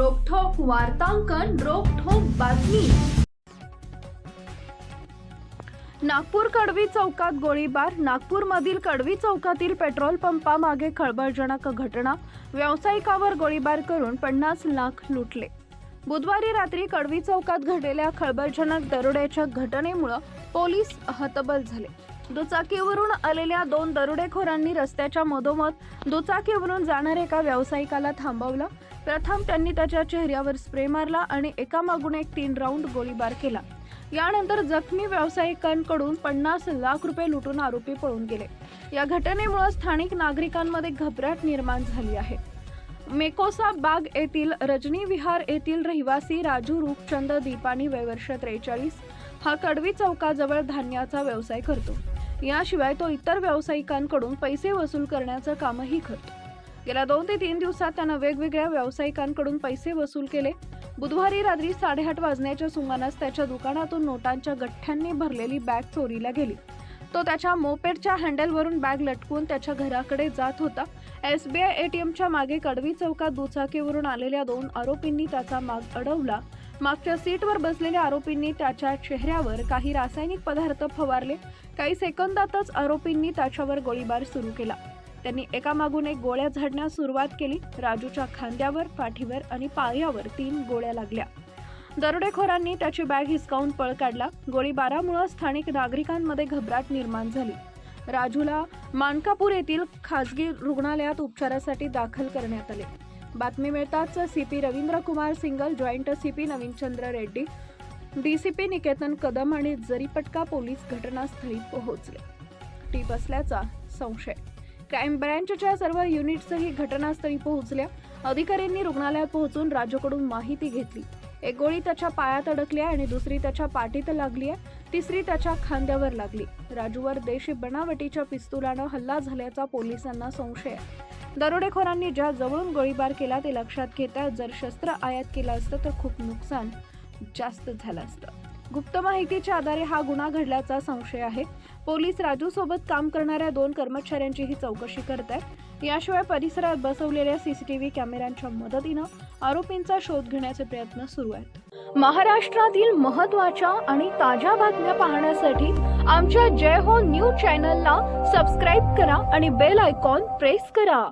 वार्तांकन रोखोक बातमी. नागपूर कडवी चौकात गोळीबार नागपूरमधील कडवी चौकातील पेट्रोल पंपामागे खळबळजनक घटना. व्यावसायिकावर गोळीबार करून पन्नास लाख लुटले. बुधवारी रात्री कडवी चौकात घडलेल्या खळबळजनक दरोड्याच्या घटनेमुळं पोलीस हतबल झाले. दुचाकीवरून आलेल्या दोन दरोडेखोरांनी रस्त्याच्या मधोमध दुचाकीवरून जाणाऱ्या एका व्यावसायिकाला थांबवलं. प्रथम त्यांनी त्याच्या चेहऱ्यावर स्प्रे मारला आणि एकामागून एक तीन राऊंड गोळीबार केला. यानंतर जखमी व्यावसायिकांकडून पन्नास लाख रुपये लुटून आरोपी पळून गेले. या घटनेमुळे स्थानिक नागरिकांमध्ये घबराट निर्माण झाली आहे. मेकोसा बाग येथील रजनी विहार येथील रहिवासी राजू रूपचंद दीपानी वयवर्ष त्रेचाळीस हा कडवी चौकाजवळ धान्याचा व्यवसाय करतो. याशिवाय तो इतर व्यावसायिकांकडून पैसे वसूल करण्याचं कामही करतो. गेल्या दोन ते तीन दिवसात त्यानं वेगवेगळ्या व्यावसायिकांकडून पैसे वसूल केले. बुधवारी रात्री साडेआठ वाजण्याच्या सुमारास त्याच्या दुकानातून नोटांच्या गठ्ठ्यांनी भरलेली बॅग चोरीला गेली. तो त्याच्या मोपेडच्या हँडलवरून बॅग लटकून त्याच्या घराकडे जात होता. एसबीआय एटीएमच्या मागे कडवी चौकात दुचाकीवरून आलेल्या दोन आरोपींनी त्याचा माग अडवला. मागच्या सीटवर बसलेल्या आरोपींनी त्याच्या चेहऱ्यावर काही रासायनिक पदार्थ फवारले. काही सेकंदातच आरोपींनी त्याच्यावर गोळीबार सुरू केला. त्यांनी एकामागून एक गोळ्या झाडण्यास सुरुवात केली. राजूच्या खांद्यावर पाठीवर आणि पायावर तीन गोळ्या लागल्या. दरोडेखोरांनी त्याची बॅग हिसकावून पळ काढला. गोळीबारामुळे स्थानिक नागरिकांमध्ये घबराट निर्माण झाली. राजूला मानकापूर येथील खासगी रुग्णालयात उपचारासाठी दाखल करण्यात आले. बातमी मिळताच CP Ravindra Kumar Singal joint C P Navinchandra Reddy DCP Niketan Kadam आणि जरीपटका पोलीस घटनास्थळी पोहोचले. टीप असल्याचा संशय. क्राईम ब्रँचच्या सर्व युनिट्सही घटनास्थळी पोहोचल्या. अधिकाऱ्यांनी रुग्णालयात पोहोचून राजूकडून माहिती घेतली. एक गोळी त्याच्या पायात अडकली आहे आणि दुसरी त्याच्या पाठीत लागली आहे. तिसरी त्याच्या खांद्यावर लागली. राजूवर देशी बनावटीच्या पिस्तुलानं हल्ला झाल्याचा पोलिसांना संशय आहे. दरोडेखोरांनी ज्या जवळून गोळीबार केला ते लक्षात घेता जर शस्त्र आयात केलं असतं तर खूप नुकसान जास्त झालं असतं. गुप्त माहितीच्या आधारे हा गुन्हा घडल्याचा संशय आहे. पोलीस राजू सोबत काम करणाऱ्या दोन कर्मचाऱ्यांचीही चौकशी करत आहेत याशिवाय परिसरात बसवलेल्या सीसीटीव्ही कॅमेऱ्यांच्या मदतीनं आरोपींचा शोध घेण्याचे प्रयत्न सुरू आहेत. महाराष्ट्रातील महत्त्वाच्या आणि ताज्या बातम्या पाहण्यासाठी आमच्या जय हो न्यूज चॅनलला सबस्क्राईब करा आणि बेल आयकॉन प्रेस करा.